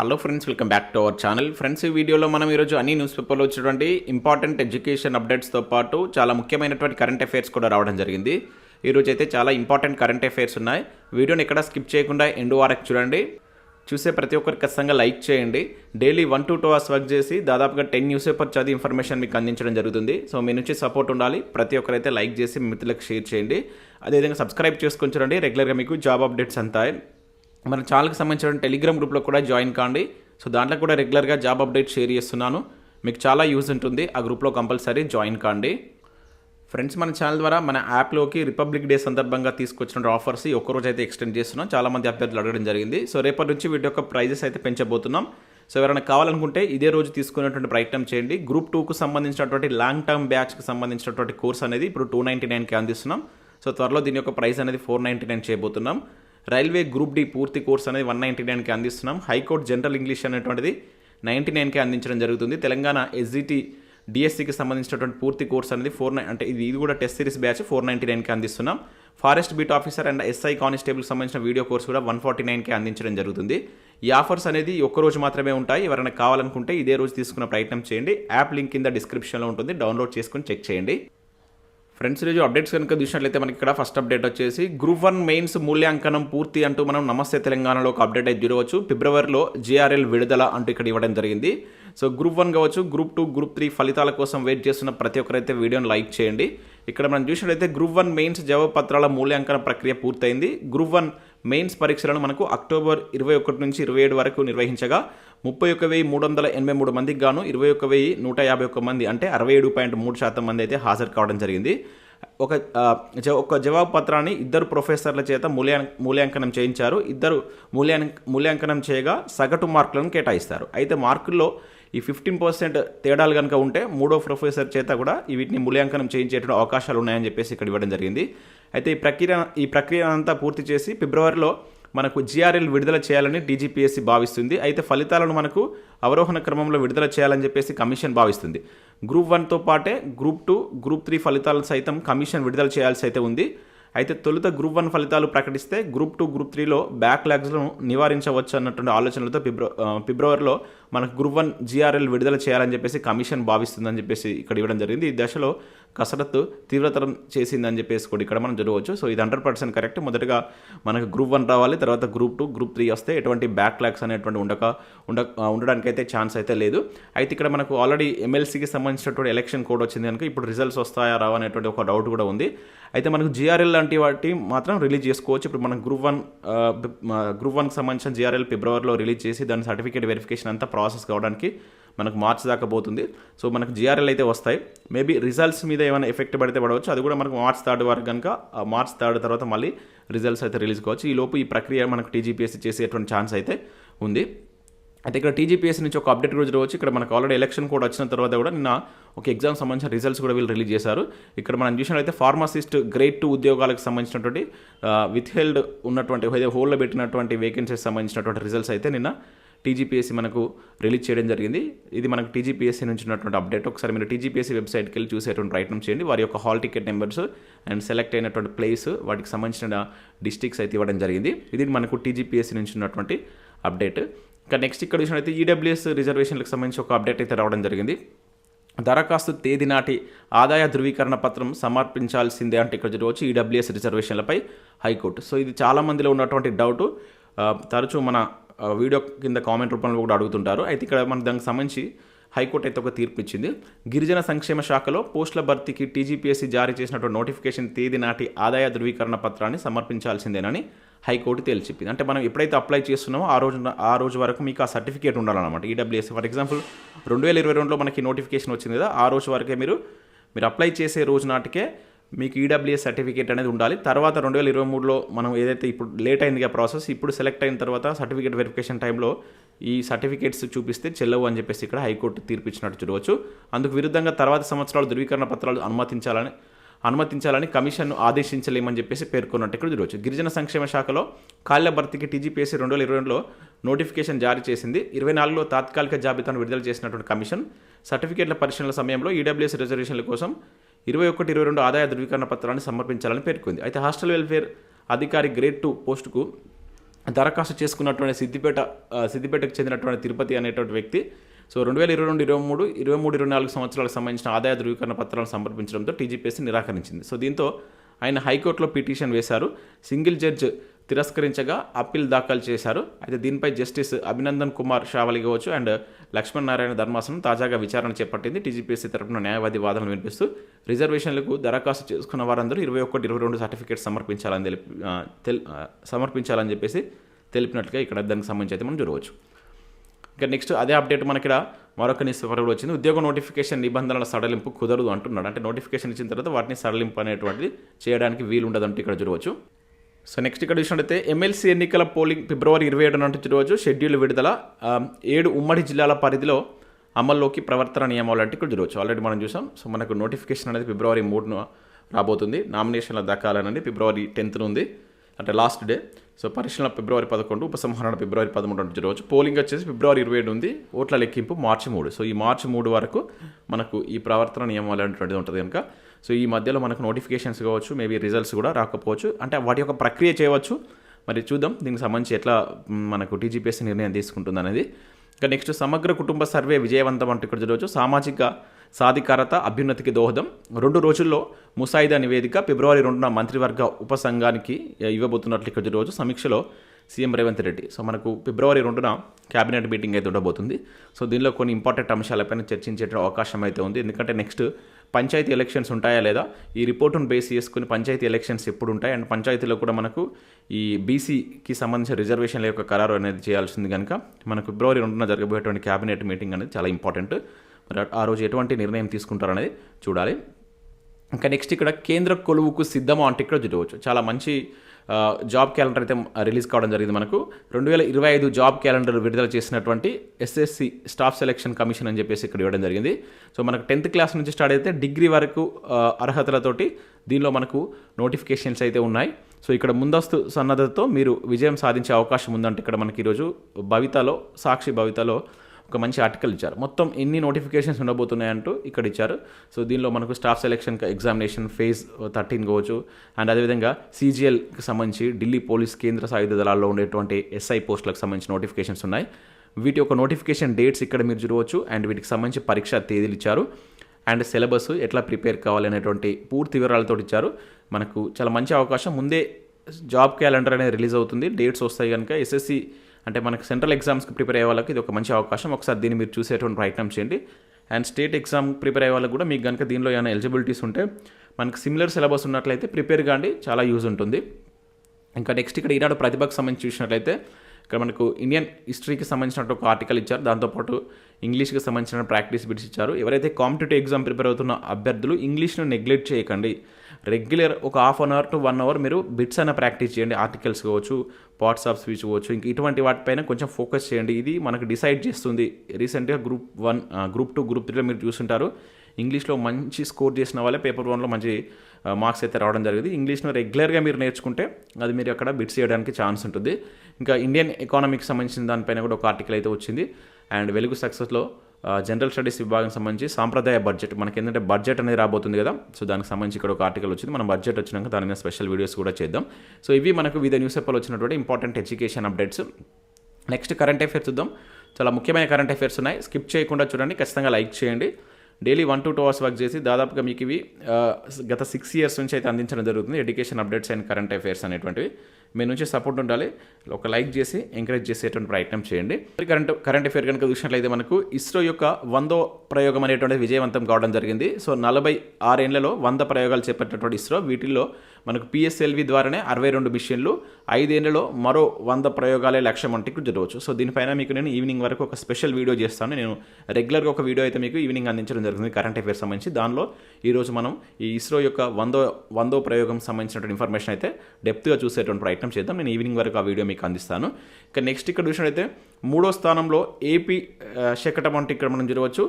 Hello friends welcome back to our channel friends ఈ వీడియోలో మనం ఈరోజు అన్ని న్యూస్ పేపర్లో వచ్చినటువంటి ఇంపార్టెంట్ ఎడ్యుకేషన్ అప్డేట్స్తో పాటు చాలా ముఖ్యమైనటువంటి కరెంట్ అఫైర్స్ కూడా రావడం జరిగింది. ఈరోజు అయితే చాలా ఇంపార్టెంట్ కరెంట్ అఫైర్స్ ఉన్నాయి. వీడియోని ఎక్కడ స్కిప్ చేయకుండా ఎండు వరకు చూడండి. చూసే ప్రతి ఒక్కరికి ఖచ్చితంగా లైక్ చేయండి. Daily one to two hours work చేసి దాదాపుగా టెన్ న్యూస్ పేపర్ చదివి ఇన్ఫర్మేషన్ మీకు అందించడం జరుగుతుంది. సో మీ నుంచి సపోర్ట్ ఉండాలి. ప్రతి ఒక్కరైతే లైక్ చేసి మిత్రులకు షేర్ చేయండి. అదేవిధంగా సబ్స్క్రైబ్ చేసుకొని చూడండి. రెగ్యులర్గా మీకు జాబ్ అప్డేట్స్ అంతా మన ఛానల్కి సంబంధించిన టెలిగ్రామ్ గ్రూప్లో కూడా జాయిన్ కాండి. సో దాంట్లో కూడా రెగ్యులర్గా జాబ్ అప్డేట్ షేర్ చేస్తున్నాను. మీకు చాలా యూజ్ ఉంటుంది. ఆ గ్రూప్లో కంపల్సరీ జాయిన్ కాండి. ఫ్రెండ్స్ మన ఛానల్ ద్వారా మన యాప్లోకి రిపబ్లిక్ డే సందర్భంగా తీసుకొచ్చిన ఆఫర్స్ ఈ ఒక్కరోజు అయితే ఎక్స్టెండ్ చేస్తున్నాం. చాలా మంది అభ్యర్థులు అడగడం జరిగింది. సో రేపటి నుంచి వీటి యొక్క ప్రైజెస్ అయితే పెంచబోతున్నాం. సో ఎవరైనా కావాలనుకుంటే ఇదే రోజు తీసుకునేటువంటి ప్రయత్నం చేయండి. గ్రూప్ టూకు సంబంధించినటువంటి లాంగ్ టర్మ్ బ్యాచ్కి సంబంధించినటువంటి కోర్స్ అనేది ఇప్పుడు టూ నైంటీ నైన్కి అందిస్తున్నాం. సో త్వరలో దీని యొక్క ప్రైస్ అనేది ఫోర్ నైంటీ నైన్ చేయబోతున్నాం. రైల్వే గ్రూప్ డి పూర్తి కోర్స్ అనేది వన్ నైంటీ నైన్కి అందిస్తున్నాం. హైకోర్టు జనరల్ ఇంగ్లీష్ అనేటువంటిది నైంటీ నైన్కి అందించడం జరుగుతుంది. తెలంగాణ ఎస్జిటి డిఎస్సికి సంబంధించినటువంటి పూర్తి కోర్స్ అనేది ఫోర్ నైన్ అంటే ఇది ఇది కూడా test series batch four ninety నైన్కి అందిస్తున్నాం. Forest beat officer and SI constable సంబంధించిన వీడియో కోర్స్ కూడా వన్ ఫార్టీ నైన్కి అందించడం జరుగుతుంది. ఈ ఆఫర్స్ అనేది ఒక్క రోజు మాత్రమే ఉంటాయి. ఎవరైనా కావాలనుకుంటే ఇదే రోజు తీసుకున్న ప్రయత్నం చేయండి. యాప్ లింక్ కింద డిస్క్రిప్షన్లో ఉంటుంది. డౌన్లోడ్ చేసుకుని చెక్ చేయండి. ఫ్రెండ్స్ ఈరోజు అప్డేట్స్ కనుక చూసినట్లయితే మనకి ఇక్కడ ఫస్ట్ అప్డేట్ వచ్చేసి గ్రూప్ వన్ మెయిన్స్ మూల్యాంకనం పూర్తి అంటూ మనం నమస్తే తెలంగాణలో ఒక అప్డేట్ అయితే చూడవచ్చు. ఫిబ్రవరిలో జేఆర్ఎల్ విడుదల అంటూ ఇక్కడ ఇవ్వడం జరిగింది. సో గ్రూప్ వన్ కావచ్చు గ్రూప్ టూ గ్రూప్ త్రీ ఫలితాల కోసం వెయిట్ చేస్తున్న ప్రతి ఒక్కరైతే వీడియోని లైక్ చేయండి. ఇక్కడ మనం చూసినట్లయితే గ్రూప్ వన్ మెయిన్స్ జవాబు పత్రాల మూల్యాంకన ప్రక్రియ పూర్తయింది. గ్రూప్ వన్ మెయిన్స్ పరీక్షలను మనకు అక్టోబర్ ఇరవై ఒకటి నుంచి ఇరవై ఏడు వరకు నిర్వహించగా ముప్పై ఒక వెయ్యి మూడు వందల ఎనభై మూడు మందికి గాను ఇరవై ఒక వెయ్యి నూట యాభై ఒక్క మంది అంటే అరవై ఏడు పాయింట్ మూడు శాతం మంది అయితే హాజరు కావడం జరిగింది. ఒక జ- ఒక జవాబు పత్రాన్ని ఇద్దరు ప్రొఫెసర్ల చేత మూల్యాం మూల్యాంకనం చేయించారు. ఇద్దరు మూల్యాం మూల్యాంకనం చేయగా సగటు మార్కులను కేటాయిస్తారు. అయితే మార్కుల్లో ఈ ఫిఫ్టీన్ పర్సెంట్ తేడాలు కనుక ఉంటే మూడో ప్రొఫెసర్ చేత కూడా వీటిని మూల్యాంకనం చేయించేటువంటి అవకాశాలు ఉన్నాయని చెప్పేసి ఇక్కడ ఇవ్వడం జరిగింది. అయితే ఈ ప్రక్రియ ఈ ప్రక్రియ అంతా పూర్తి చేసి ఫిబ్రవరిలో మనకు జిఆర్ఎల్ విడుదల చేయాలని డీజీపీఎస్సీ భావిస్తుంది. అయితే ఫలితాలను మనకు అవరోహణ క్రమంలో విడుదల చేయాలని చెప్పేసి కమిషన్ భావిస్తుంది. గ్రూప్ వన్తో పాటే గ్రూప్ టూ గ్రూప్ త్రీ ఫలితాలను సైతం కమిషన్ విడుదల చేయాల్సి అయితే ఉంది. అయితే తొలుత గ్రూప్ వన్ ఫలితాలు ప్రకటిస్తే గ్రూప్ టూ గ్రూప్ త్రీలో బ్యాక్లాగ్స్ను నివారించవచ్చు అన్నటువంటి ఆలోచనలతో ఫిబ్రవ ఫిబ్రవరిలో మనకు గ్రూప్ వన్ జిఆర్ఎల్ విడుదల చేయాలని చెప్పేసి కమిషన్ భావిస్తుందని చెప్పేసి ఇక్కడ ఇవ్వడం జరిగింది. ఈ దశలో కసరత్తు తీవ్రతరం చేసిందని చెప్పేసి కూడా ఇక్కడ మనం జరగవచ్చు. సో ఇది హండ్రెడ్ పర్సెంట్ కరెక్ట్. మొదటగా మనకు గ్రూప్ వన్ రావాలి తర్వాత గ్రూప్ టూ గ్రూప్ త్రీ వస్తే ఎటువంటి బ్యాక్ బ్యాక్లాగ్స్ అనేటువంటి ఉండక ఉండ ఉండడానికైతే ఉండడానికి అయితే ఛాన్స్ అయితే లేదు. అయితే ఇక్కడ మనకు ఆల్రెడీ ఎమ్మెల్సీకి సంబంధించినటువంటి ఎలక్షన్ కోడ్ వచ్చింది కనుక ఇప్పుడు రిజల్ట్స్ వస్తాయా రావా అనేటువంటి ఒక డౌట్ కూడా ఉంది. అయితే మనకు జిఆర్ఎల్ లాంటి వాటి మాత్రం రిలీజ్ చేసుకోవచ్చు. ఇప్పుడు మనం గ్రూప్ వన్ గ్రూప్ వన్కి సంబంధించిన జిఆర్ఎల్ ఫిబ్రవరిలో రిలీజ్ చేసి దాని సర్టిఫికేట్ వెరిఫికేషన్ అంతా ప్రాసెస్ కావడానికి మనకు మార్చ్ దాకా పోతుంది. సో మనకు జిఆర్ఎల్ అయితే వస్తాయి. మేబీ రిజల్ట్స్ మీద ఏమైనా ఎఫెక్ట్ పడితే పడవచ్చు. అది కూడా మనకు మార్చ్ థర్డ్ వరకు కనుక మార్చ్ థర్డ్ తర్వాత మళ్ళీ రిజల్ట్స్ అయితే రిలీజ్ కావచ్చు. ఈ లోపు ఈ ప్రక్రియ మనకు టీజీపీఎస్సీ చేసేటువంటి ఛాన్స్ అయితే ఉంది. అయితే ఇక్కడ టీజీపీఎస్ నుంచి ఒక అప్డేట్ రోజు వచ్చి ఇక్కడ మనకు ఆల్రెడీ ఎలక్షన్ కూడా వచ్చిన తర్వాత కూడా నిన్న ఒక ఎగ్జామ్ సంబంధించిన రిజల్ట్స్ కూడా వీళ్ళు రిలీజ్ చేశారు. ఇక్కడ మనం చూసినట్లయితే ఫార్మసిస్ట్ గ్రేడ్ టూ ఉద్యోగాలకు సంబంధించినటువంటి విత్ హెల్డ్ ఉన్నటువంటి హోల్డ్ హోల్లో పెట్టినటువంటి వేకెన్సీస్ సంబంధించినటువంటి రిజల్ట్స్ అయితే నిన్న టీజీపీఎస్సీ మనకు రిలీజ్ చేయడం జరిగింది. ఇది మనకు టీజీపీఎస్సీ నుంచి ఉన్నటువంటి అప్డేట్. ఒకసారి మీరు టీజీపీఎస్సీ వెబ్సైట్కి వెళ్ళి చూసేటువంటి ప్రయత్నం చేయండి. వారి యొక్క hall ticket numbers and select అయినటువంటి ప్లేస్ వాటికి సంబంధించిన డిస్ట్రిక్ట్స్ అయితే ఇవ్వడం జరిగింది. ఇది మనకు టీజీపీఎస్సీ నుంచి ఉన్నటువంటి అప్డేట్. ఇంకా నెక్స్ట్ ఇక్కడ చూసినట్లయితే ఈడబ్ల్యూఎస్ రిజర్వేషన్లకు సంబంధించి ఒక అప్డేట్ అయితే రావడం జరిగింది. దరఖాస్తు తేదీ నాటి ఆదాయ ధృవీకరణ పత్రం సమర్పించాల్సిందే అంటే ఇక్కడ చూడవచ్చు ఈడబ్ల్యూఎస్ రిజర్వేషన్లపై హైకోర్టు. సో ఇది చాలా మందిలో ఉన్నటువంటి డౌట్. తరచూ మన వీడియో కింద కామెంట్ రూపంలో కూడా అడుగుతుంటారు. అయితే ఇక్కడ మన దానికి సంబంధించి హైకోర్టు అయితే ఒక తీర్పు ఇచ్చింది. గిరిజన సంక్షేమ శాఖలో పోస్టుల భర్తీకి టీజీపీఎస్సీ జారీ చేసినటువంటి నోటిఫికేషన్ తేదీ నాటి ఆదాయ ధృవీకరణ పత్రాన్ని సమర్పించాల్సిందేనని హైకోర్టు తేల్చిప్పింది. అంటే మనం ఎప్పుడైతే అప్లై చేస్తున్నామో ఆ రోజు ఆ రోజు వరకు మీకు ఆ సర్టిఫికేట్ ఉండాలన్నమాట. ఈడబ్ల్యూఎస్ ఫర్ ఎగ్జాంపుల్ రెండు వేల ఇరవై రెండులో మనకి నోటిఫికేషన్ వచ్చింది కదా ఆ రోజు వరకే మీరు మీరు అప్లై చేసే రోజు నాటికే మీకు ఈడబ్ల్యూఎస్ సర్టిఫికేట్ అనేది ఉండాలి. తర్వాత రెండు వేల ఇరవై మూడులో మనం ఏదైతే ఇప్పుడు లేట్ అయిందిగా ప్రాసెస్ ఇప్పుడు సెలెక్ట్ అయిన తర్వాత సర్టిఫికేట్ వెరిఫికేషన్ టైంలో ఈ సర్టిఫికేట్స్ చూపిస్తే చెల్లవు అని చెప్పేసి ఇక్కడ హైకోర్టు తీర్పు ఇచ్చినట్టు చూడవచ్చు. అందుకు విరుద్ధంగా తర్వాత సంవత్సరాలు ధృవీకరణ పత్రాలు అనుమతించాలని అనుమతించాలని కమిషన్ను ఆదేశించలేమని చెప్పేసి పేర్కొన్నట్టు ఇక్కడ చూడవచ్చు. గిరిజన సంక్షేమ శాఖలో ఖాళీల భర్తీకి టీజీపీఎస్సీ రెండు వేల ఇరవై రెండులో నోటిఫికేషన్ జారీ చేసింది. ఇరవై నాలుగులో తాత్కాలిక జాబితాను విడుదల చేసినటువంటి కమిషన్ సర్టిఫికేట్ల పరిశీలన సమయంలో ఈడబ్ల్యూఎస్ రిజర్వేషన్ల కోసం ఇరవై ఒకటి ఇరవై రెండు ఆదాయ ధృవీకరణ పత్రాన్ని సమర్పించాలని పేర్కొంది. అయితే హాస్టల్ వెల్ఫేర్ అధికారి గ్రేడ్ టూ పోస్టుకు దరఖాస్తు చేసుకున్నటువంటి సిద్దిపేట సిద్దిపేటకు చెందినటువంటి తిరుపతి అనేటువంటి వ్యక్తి సో రెండు వేల ఇరవై రెండు ఇరవై మూడు ఇరవై మూడు ఇరవై నాలుగు సంవత్సరాలకు సంబంధించిన ఆదాయ ధృవీకరణ పత్రాలను సమర్పించడంతో టీజీపీఎస్సీ నిరాకరించింది. సో దీంతో ఆయన హైకోర్టులో పిటిషన్ వేశారు. సింగిల్ జడ్జ్ తిరస్కరించగా అప్పీల్ దాఖలు చేశారు. అయితే దీనిపై జస్టిస్ అభినందన్ కుమార్ షావలి కావచ్చు అండ్ లక్ష్మణ్ నారాయణ ధర్మాసనం తాజాగా విచారణ చేపట్టింది. టీజీపీఎస్సీ తరపున న్యాయవాది వాదనలు వినిపిస్తూ రిజర్వేషన్లకు దరఖాస్తు చేసుకున్న వారందరూ ఇరవై ఒకటి ఇరవై రెండు సర్టిఫికేట్ సమర్పించాలని తెలిపి తెల్ సమర్పించాలని చెప్పేసి తెలిపినట్లుగా ఇక్కడ దానికి సంబంధించి అయితే మనం చూడవచ్చు. ఇక నెక్స్ట్ అదే అప్డేట్ మనకి ఇక్కడ మరొక న్యూస్ పేపర్ కూడా వచ్చింది. ఉద్యోగ నోటిఫికేషన్ నిబంధనల సడలింపు కుదరదు అంటున్నాడు. అంటే నోటిఫికేషన్ ఇచ్చిన తర్వాత వాటిని సడలింపు అనేటువంటిది చేయడానికి వీలు ఉండదంటే ఇక్కడ చూడవచ్చు. సో నెక్స్ట్ ఇక్కడ చూసినట్టయితే ఎమ్మెల్సీ ఎన్నికల పోలింగ్ ఫిబ్రవరి ఇరవై ఏడు నాటి రోజు షెడ్యూల్ విడుదల ఏడు ఉమ్మడి జిల్లాల పరిధిలో అమల్లోకి ప్రవర్తన నియమాలు అంటే ఇక్కడ చూడవచ్చు. ఆల్రెడీ మనం చూసాం. సో మనకు నోటిఫికేషన్ అనేది ఫిబ్రవరి మూడున రాబోతుంది. నామినేషన్ల దాఖాలనేది ఫిబ్రవరి టెన్త్ ఉంది. అంటే లాస్ట్ డే సో పరిశీలన ఫిబ్రవరి పదకొండు ఉపసంహరణ ఫిబ్రవరి పదమూడు అంటే రోజు. పోలింగ్ వచ్చేసి ఫిబ్రవరి ఇరవై ఏడు ఉంది. ఓట్ల లెక్కింపు మార్చి మూడు. సో ఈ మార్చి మూడు వరకు మనకు ఈ ప్రవర్తన నియమాలు అనేటువంటిది ఉంటుంది కనుక. సో ఈ మధ్యలో మనకు నోటిఫికేషన్స్ కావచ్చు మేబీ రిజల్ట్స్ కూడా రాకపోవచ్చు. అంటే వాటి యొక్క ప్రక్రియ చేయవచ్చు. మరి చూద్దాం దీనికి సంబంధించి ఎట్లా మనకు టీజీపీఎస్సీ నిర్ణయం తీసుకుంటుంది అనేది ఇక నెక్స్ట్ సమగ్ర కుటుంబ సర్వే విజయవంతం అంటే ఇక్కడ చూడవచ్చు. సామాజిక సాధికారత అభ్యున్నతికి దోహదం. రెండు రోజుల్లో ముసాయిదా నివేదిక ఫిబ్రవరి రెండున మంత్రివర్గ ఉపసంఘానికి ఇవ్వబోతున్నట్లు ఇక్కడ చూడవచ్చు. సమీక్షలో సీఎం రేవంత్ రెడ్డి. సో మనకు ఫిబ్రవరి రెండున క్యాబినెట్ మీటింగ్ అయితే ఉండబోతుంది. సో దీనిలో కొన్ని ఇంపార్టెంట్ అంశాలపైన చర్చించే అవకాశం అయితే ఉంది. ఎందుకంటే నెక్స్ట్ పంచాయతీ ఎలక్షన్స్ ఉంటాయా లేదా? ఈ రిపోర్టును బేస్ చేసుకుని పంచాయతీ ఎలక్షన్స్ ఎప్పుడు ఉంటాయి? అండ్ పంచాయతీలో కూడా మనకు ఈ బీసీకి సంబంధించిన రిజర్వేషన్ల యొక్క ఖరారు అనేది చేయాల్సింది కనుక మనకు ఫిబ్రవరి రెండున జరగబోయేటువంటి క్యాబినెట్ మీటింగ్ అనేది చాలా ఇంపార్టెంట్. మరి ఆ రోజు ఎటువంటి నిర్ణయం తీసుకుంటారనేది చూడాలి. ఇంకా నెక్స్ట్ ఇక్కడ కేంద్ర కొలువుకు సిద్ధమా అంటే ఇక్కడ చూడవచ్చు. చాలా మంచి జాబ్ క్యాలెండర్ అయితే రిలీజ్ కావడం జరిగింది మనకు. రెండు వేల ఇరవై ఐదు జాబ్ క్యాలెండర్ విడుదల చేసినటువంటి ఎస్ఎస్సి స్టాఫ్ సెలక్షన్ కమిషన్ అని చెప్పేసి ఇక్కడ ఇవ్వడం జరిగింది. సో మనకు టెన్త్ క్లాస్ నుంచి స్టార్ట్ అయితే డిగ్రీ వరకు అర్హతలతోటి దీనిలో మనకు నోటిఫికేషన్స్ అయితే ఉన్నాయి. సో ఇక్కడ ముందస్తు సన్నద్ధతో మీరు విజయం సాధించే అవకాశం ఉందంటే ఇక్కడ మనకి ఈరోజు భవితలో సాక్షి భవితలో ఒక మంచి ఆర్టికల్ ఇచ్చారు. మొత్తం ఎన్ని నోటిఫికేషన్స్ ఉండబోతున్నాయంటూ ఇక్కడ ఇచ్చారు. సో దీనిలో మనకు staff selection examination phase thirteen కావచ్చు. అండ్ అదేవిధంగా సీజీఎల్కి సంబంధించి ఢిల్లీ పోలీస్ కేంద్ర సాయుధ దళాల్లో ఉండేటువంటి ఎస్ఐ పోస్టులకు సంబంధించి నోటిఫికేషన్స్ ఉన్నాయి. వీటి యొక్క నోటిఫికేషన్ డేట్స్ ఇక్కడ మీరు చూడవచ్చు. అండ్ వీటికి సంబంధించి పరీక్ష తేదీలు ఇచ్చారు. అండ్ సిలబస్ ఎట్లా ప్రిపేర్ కావాలనేటువంటి పూర్తి వివరాలతో ఇచ్చారు. మనకు చాలా మంచి అవకాశం. ముందే జాబ్ క్యాలెండర్ అనేది రిలీజ్ అవుతుంది. డేట్స్ వస్తాయి కనుక ఎస్ఎస్సి అంటే మనకు సెంట్రల్ ఎగ్జామ్స్కి ప్రిపేర్ అయ్యే వాళ్ళకి ఇది ఒక మంచి అవకాశం. ఒకసారి దీన్ని మీరు చూసేటువంటి ప్రయత్నం చేయండి. అండ్ స్టేట్ ఎగ్జామ్ ప్రిపేర్ అయ్యే వాళ్ళకి కూడా మీకు కనుక దీనిలో ఏమైనా ఎలిజిబిలిటీస్ ఉంటే మనకు సిమిలర్ సిలబస్ ఉన్నట్లయితే ప్రిపేర్ కాండి చాలా యూజ్ ఉంటుంది. ఇంకా నెక్స్ట్ ఇక్కడ ఈనాడు ప్రతిభకు సంబంధించి చూసినట్లయితే ఇక్కడ మనకు ఇండియన్ హిస్టరీకి సంబంధించినట్టు ఒక ఆర్టికల్ ఇచ్చారు. దాంతోపాటు ఇంగ్లీష్కి సంబంధించిన ప్రాక్టీస్ బిట్స్ ఇచ్చారు. ఎవరైతే కాంపిటేటివ్ ఎగ్జామ్ ప్రిపేర్ అవుతున్న అభ్యర్థులు ఇంగ్లీష్ను నెగ్లెక్ట్ చేయకండి. రెగ్యులర్ ఒక half an hour to one hour మీరు బిట్స్ అయినా ప్రాక్టీస్ చేయండి. ఆర్టికల్స్ కావచ్చు పార్ట్స్ ఆఫ్ స్పీచ్ కావచ్చు ఇంక ఇటువంటి వాటిపైన కొంచెం ఫోకస్ చేయండి. ఇది మనకు డిసైడ్ చేస్తుంది. రీసెంట్గా group one group two group త్రీలో మీరు చూసుంటారు. ఇంగ్లీష్లో మంచి స్కోర్ చేసిన వాళ్ళే పేపర్ వన్లో మంచి మార్క్స్ అయితే రావడం జరిగింది. ఇంగ్లీష్ను రెగ్యులర్గా మీరు నేర్చుకుంటే అది మీరు అక్కడ బిట్స్ చేయడానికి ఛాన్స్ ఉంటుంది. ఇంకా ఇండియన్ ఎకానమీకి సంబంధించిన దానిపైన కూడా ఒక ఆర్టికల్ అయితే వచ్చింది. అండ్ వెలుగు సక్సెస్లో జనరల్ స్టడీస్ విభాగం సంబంధించి సాంప్రదాయ బడ్జెట్ మనకి ఏంటంటే బడ్జెట్ అనేది రాబోతుంది కదా. సో దానికి సంబంధించి ఇక్కడ ఒక ఆర్టికల్ వచ్చింది. మనం బడ్జెట్ వచ్చినాక దాని మీద స్పెషల్ వీడియోస్ కూడా చేద్దాం. సో ఇవి మనకు వివిధ న్యూస్ పేపర్లో వచ్చినటువంటి important education updates. Next current affairs చూద్దాం. చాలా ముఖ్యమైన కరెంట్ అఫైర్స్ ఉన్నాయి. స్కిప్ చేయకుండా చూడండి. ఖచ్చితంగా లైక్ చేయండి. Daily one to two hours work చేసి దాదాపుగా మీకు ఇవి గత సిక్స్ ఇయర్స్ నుంచి అయితే అందించడం జరుగుతుంది. Education updates and current affairs అనేటువంటివి. మీ నుంచి సపోర్ట్ ఉండాలి. ఒక లైక్ చేసి ఎంకరేజ్ చేసేటువంటి ప్రయత్నం చేయండి. కరెంట్ కరెంట్ అఫైర్ కనుక చూసినట్లయితే మనకు ఇస్రో యొక్క వందో ప్రయోగం అనేటువంటిది విజయవంతం కావడం జరిగింది. సో నలభై ఆరేళ్ళలో వంద ప్రయోగాలు చేపట్టినటువంటి ఇస్రో వీటిల్లో మనకు పిఎస్ఎల్వి ద్వారానే అరవై రెండు మిషన్లు ఐదేళ్ళలో మరో వంద ప్రయోగాలే లక్ష్యం అంటే జరగవచ్చు సో దీనిపైన మీకు నేను ఈవినింగ్ వరకు ఒక స్పెషల్ వీడియో చేస్తాను. నేను రెగ్యులర్గా ఒక వీడియో అయితే మీకు ఈవినింగ్ అందించడం జరుగుతుంది కరెంట్ అఫైర్స్ సంబంధించి. దానిలో ఈరోజు మనం ఈ ఇస్రో యొక్క వందో వందో ప్రయోగం సంబంధించినటువంటి ఇన్ఫర్మేషన్ అయితే డెప్త్గా చూసేటువంటి ప్రయత్నం చేద్దాం. నేను ఈవినింగ్ వరకు ఆ వీడియో మీకు అందిస్తాను. ఇక నెక్స్ట్ ఇక్కడ చూసినట్లయితే మూడో స్థానంలో ఏపీ శకటం అంటే ఇక్కడ మనం చూడవచ్చు.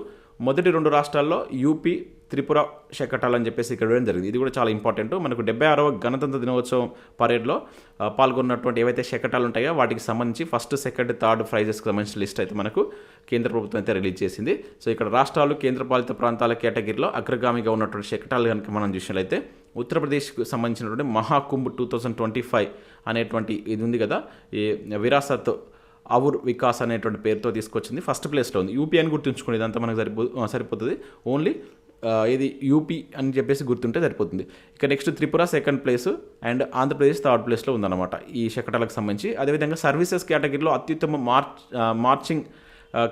మొదటి రెండు రాష్ట్రాల్లో యూపీ త్రిపుర శకటాలని చెప్పేసి ఇక్కడ ఇవ్వడం జరిగింది. ఇది కూడా చాలా ఇంపార్టెంట్. మనకు డెబ్బై ఆరవ గణతంత్ర దినోత్సవం పరేడ్లో పాల్గొన్నటువంటి ఏవైతే శకటాలు ఉంటాయో వాటికి సంబంధించి ఫస్ట్ సెకండ్ థర్డ్ ప్రైజెస్కి సంబంధించిన లిస్ట్ అయితే మనకు కేంద్ర ప్రభుత్వం అయితే రిలీజ్ చేసింది. సో ఇక్కడ రాష్ట్రాలు కేంద్రపాలిత ప్రాంతాల కేటగిరీలో అగ్రగామిగా ఉన్నటువంటి శకటాలు కనుక మనం చూసినట్లయితే ఉత్తరప్రదేశ్కు సంబంధించినటువంటి Mahakumbh two thousand twenty five అనేటువంటి ఇది ఉంది కదా ఈ విరాసత్ అవుర్ వికాస్ అనేటువంటి పేరుతో తీసుకొచ్చింది. ఫస్ట్ ప్లేస్లో ఉంది. యూపీ అని గుర్తుంచుకోండి ఇదంతా మనకు సరిపో సరిపోతుంది. ఓన్లీ ఇది యూపీ అని చెప్పేసి గుర్తుంటే సరిపోతుంది. ఇక next Tripura second place and Andhra Pradesh third ప్లేస్లో ఉందన్నమాట ఈ శకటాలకు సంబంధించి. అదేవిధంగా సర్వీసెస్ కేటగిరీలో అత్యుత్తమ మార్చ్ మార్చింగ్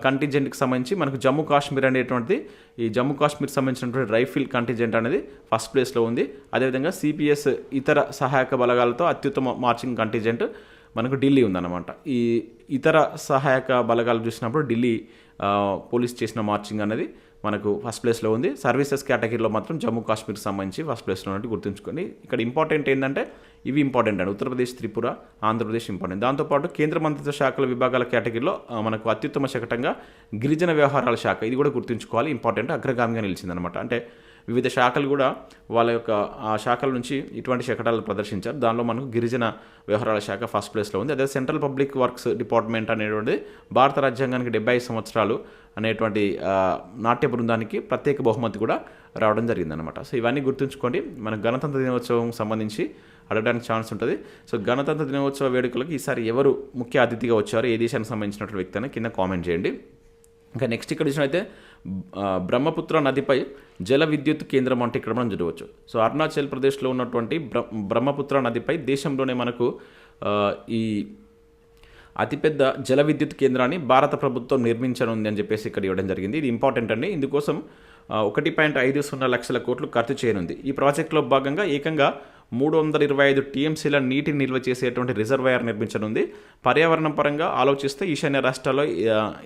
కంటింజెంట్కి సంబంధించి మనకు జమ్మూ కాశ్మీర్ అనేటువంటిది ఈ జమ్మూ కాశ్మీర్ సంబంధించినటువంటి రైఫిల్ కంటింజెంట్ అనేది ఫస్ట్ ప్లేస్లో ఉంది. అదేవిధంగా సిపిఎస్ ఇతర సహాయక బలగాలతో అత్యుత్తమ మార్చింగ్ కంటింజెంట్ మనకు ఢిల్లీ ఉందన్నమాట. ఈ ఇతర సహాయక బలగాలు చూసినప్పుడు ఢిల్లీ పోలీస్ చేసిన మార్చింగ్ అనేది మనకు ఫస్ట్ ప్లేస్లో ఉంది. సర్వీసెస్ కేటగిరీలో మాత్రం జమ్మూ కాశ్మీర్కి సంబంధించి ఫస్ట్ ప్లేస్లో ఉన్నట్టు గుర్తుంచుకోండి. ఇక్కడ ఇంపార్టెంట్ ఏంటంటే ఇవి ఇంపార్టెంట్ అండి. ఉత్తరప్రదేశ్ త్రిపుర ఆంధ్రప్రదేశ్ ఇంపార్టెంట్ దాంతోపాటు కేంద్ర మంత్రిత్వ శాఖల విభాగాల కేటగిరీలో మనకు అత్యుత్తమ శకటంగా గిరిజన వ్యవహారాల శాఖ. ఇది కూడా గుర్తుంచుకోవాలి. ఇంపార్టెంట్ అగ్రగామిగా నిలిచిందనమాట అంటే వివిధ శాఖలు కూడా వాళ్ళ యొక్క ఆ శాఖల నుంచి ఇటువంటి శకటాలు ప్రదర్శించారు. దానిలో మనకు గిరిజన వ్యవహారాల శాఖ ఫస్ట్ ప్లేస్లో ఉంది. అదే సెంట్రల్ పబ్లిక్ వర్క్స్ డిపార్ట్మెంట్ అనేటువంటిది భారత రాజ్యాంగానికి డెబ్బై ఐదు సంవత్సరాలు అనేటువంటి నాట్య బృందానికి ప్రత్యేక బహుమతి కూడా రావడం జరిగిందనమాట సో ఇవన్నీ గుర్తుంచుకోండి. మన గణతంత్ర దినోత్సవం సంబంధించి అడగడానికి ఛాన్స్ ఉంటుంది. సో గణతంత్ర దినోత్సవ వేడుకలకు ఈసారి ఎవరు ముఖ్య అతిథిగా వచ్చారు ఏ దేశానికి సంబంధించినటువంటి వ్యక్తి అని కింద కామెంట్ చేయండి. ఇంకా నెక్స్ట్ ఇక్కడ చూసినైతే బ్రహ్మపుత్ర నదిపై జల విద్యుత్ కేంద్రం అంటే ఇక్కడ మనం చూడవచ్చు. సో అరుణాచల్ ప్రదేశ్లో ఉన్నటువంటి బ్ర బ్రహ్మపుత్ర నదిపై దేశంలోనే మనకు ఈ అతిపెద్ద జల విద్యుత్ కేంద్రాన్ని భారత ప్రభుత్వం నిర్మించనుంది అని చెప్పేసి ఇక్కడ ఇవ్వడం జరిగింది. ఇది ఇంపార్టెంట్ అండి. ఇందుకోసం ఒకటి పాయింట్ ఐదు సున్నా లక్షల కోట్లు ఖర్చు చేయనుంది. ఈ ప్రాజెక్టులో భాగంగా ఏకంగా మూడు వందల ఇరవై ఐదు టీఎంసీల నీటిని నిల్వ చేసేటువంటి రిజర్వాయర్ నిర్మించనుంది. పర్యావరణం పరంగా ఆలోచిస్తే ఈశాన్య రాష్ట్రాల్లో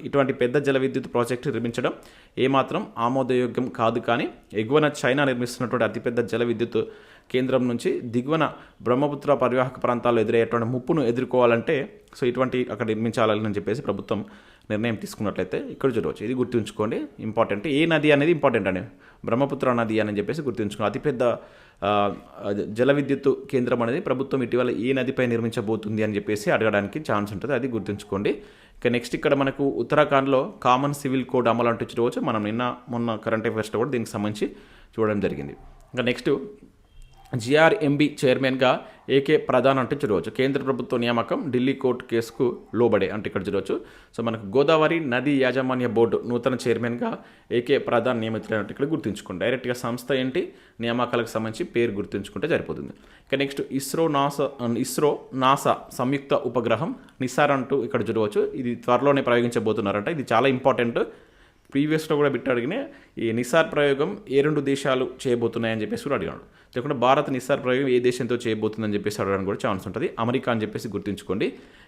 ఇటువంటి పెద్ద జల విద్యుత్ ప్రాజెక్టు నిర్మించడం ఏమాత్రం ఆమోదయోగ్యం కాదు కానీ ఎగువన చైనా నిర్మిస్తున్నటువంటి అతిపెద్ద జల విద్యుత్ కేంద్రం నుంచి దిగువన బ్రహ్మపుత్ర పరివాహక ప్రాంతాల్లో ఎదురయ్యేటువంటి ముప్పును ఎదుర్కోవాలంటే సో ఇటువంటి అక్కడ నిర్మించాలని చెప్పేసి ప్రభుత్వం నిర్ణయం తీసుకున్నట్లయితే ఇక్కడ చూడవచ్చు. ఇది గుర్తుంచుకోండి ఇంపార్టెంట్. ఏ నది అనేది ఇంపార్టెంట్ అండి. బ్రహ్మపుత్ర నది అని చెప్పేసి గుర్తుంచుకోండి అతిపెద్ద జల విద్యుత్ కేంద్రం అనేది ప్రభుత్వం ఇటీవల ఏ నదిపై నిర్మించబోతుంది అని చెప్పేసి అడగడానికి ఛాన్స్ ఉంటుంది. అది గుర్తుంచుకోండి. ఇక నెక్స్ట్ ఇక్కడ మనకు ఉత్తరాఖండ్లో కామన్ సివిల్ కోడ్ అమలు అంటూ చూడవచ్చు. మనం నిన్న మొన్న కరెంట్ అఫైర్స్లో కూడా దీనికి సంబంధించి చూడడం జరిగింది. ఇంకా నెక్స్ట్ జిఆర్ఎంబి చైర్మన్గా ఏకే ప్రధాన్ అంటే చూడవచ్చు. కేంద్ర ప్రభుత్వ నియామకం ఢిల్లీ కోర్టు కేసుకు లోబడే అంటే ఇక్కడ చూడవచ్చు. సో మనకు గోదావరి నది యాజమాన్య బోర్డు నూతన చైర్మన్గా ఏకే ప్రధాన్ నియమితులైనట్టు ఇక్కడ గుర్తుంచుకోండి. డైరెక్ట్గా సంస్థ ఏంటి? నియామకాలకు సంబంధించి పేరు గుర్తుంచుకుంటే సరిపోతుంది. ఇక next ISRO NASA ISRO NASA సంయుక్త ఉపగ్రహం నిసార్ అంటూ ఇక్కడ చూడవచ్చు. ఇది త్వరలోనే ప్రయోగించబోతున్నారంట. ఇది చాలా ఇంపార్టెంట్ ప్రీవియస్లో కూడా బిట్ అడిగిన ఈ నిసార్ ప్రయోగం ఏ రెండు దేశాలు చేయబోతున్నాయని చెప్పేసి కూడా అడిగాడు. లేకుండా భారత్ నిసార్ ప్రయోగం ఏ దేశంతో చేయబోతుందని చెప్పేసి అడగడానికి కూడా ఛాన్స్ ఉంటుంది. అమెరికా అని చెప్పేసి గుర్తుంచుకోండి.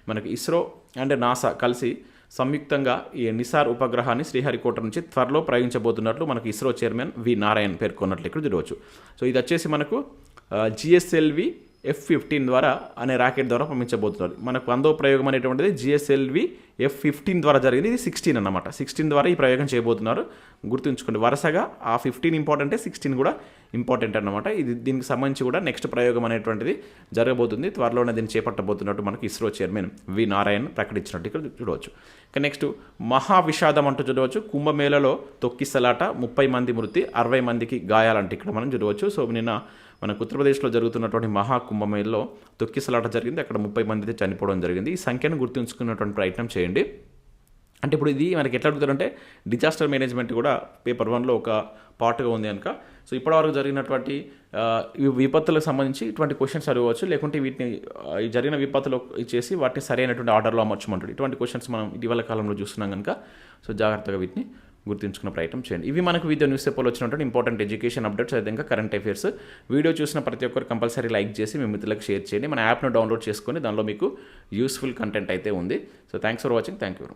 మనకి ఇస్రో అండ్ నాసా కలిసి సంయుక్తంగా ఈ నిసార్ ఉపగ్రహాన్ని శ్రీహరికోట నుంచి త్వరలో ప్రయోగించబోతున్నట్లు మనకు ఇస్రో చైర్మన్ వి. నారాయణ్ పేర్కొన్నట్లు ఇక్కడ చూడవచ్చు. సో ఇది వచ్చేసి మనకు జిఎస్ఎల్వి ఎఫ్ ఫిఫ్టీన్ ద్వారా అనే రాకెట్ ద్వారా పంపించబోతున్నారు. మనకు వందో ప్రయోగం అనేటువంటిది జిఎస్ఎల్వి ఎఫ్ ఫిఫ్టీన్ ద్వారా జరిగింది. ఇది సిక్స్టీన్ అన్నమాట. సిక్స్టీన్ ద్వారా ఈ ప్రయోగం చేయబోతున్నారు. గుర్తుంచుకోండి వరుసగా ఆ ఫిఫ్టీన్ ఇంపార్టెంటే సిక్స్టీన్ కూడా ఇంపార్టెంట్ అన్నమాట. ఇది దీనికి సంబంధించి కూడా నెక్స్ట్ ప్రయోగం అనేటువంటిది జరగబోతుంది. త్వరలోనే దీన్ని చేపట్టబోతున్నట్టు మనకి ఇస్రో చైర్మన్ వి నారాయణ్ ప్రకటించినట్టు ఇక్కడ చూడవచ్చు. ఇక నెక్స్ట్ మహా విషాదం అంటూ చూడవచ్చు. కుంభమేళలో తొక్కిసలాట ముప్పై మంది మృతి అరవై మందికి గాయాలంటే ఇక్కడ మనం చూడవచ్చు. సో నిన్న మనకు ఉత్తరప్రదేశ్లో జరుగుతున్నటువంటి మహాకుంభమేళలో తొక్కిసలాట జరిగింది. అక్కడ ముప్పై మంది అయితే చనిపోవడం జరిగింది. ఈ సంఖ్యను గుర్తుంచుకున్నటువంటి ప్రయత్నం చేయండి. అంటే ఇప్పుడు ఇది మనకి ఎట్లా అడుగుతారంటే డిజాస్టర్ మేనేజ్మెంట్ కూడా పేపర్ వన్లో ఒక పార్ట్గా ఉంది కనుక. సో ఇప్పటివరకు జరిగినటువంటి విపత్తులకు సంబంధించి ఇటువంటి క్వశ్చన్స్ అడగవచ్చు. లేకుంటే వీటిని జరిగిన విపత్తులు ఇచ్చేసి వాటిని సరైనటువంటి ఆర్డర్లో అమర్చమంటాడు. ఇటువంటి క్వశ్చన్స్ మనం ఇటీవల కాలంలో చూస్తున్నాం కనుక. సో జాగ్రత్తగా వీటిని గుర్తుంచుకున్న ప్రయత్నం చేయండి. ఇవి మనకు వివిధ న్యూస్ పేపర్లో వచ్చినటువంటి ఇంపార్టెంట్ ఎడ్యుకేషన్ అప్డేట్స్ అదేవిధంగా కరెంట్ అఫైర్స్ వీడియో చూసిన ప్రతి ఒక్కరు కంపల్సరీ లైక్ చేసి మీ మిత్రులకు షేర్ చేయండి. మన యాప్ను డౌన్లోడ్ చేసుకొని దానిలో మీకు యూస్ఫుల్ కంటెంట్ అయితే ఉంది. So thanks for watching thank you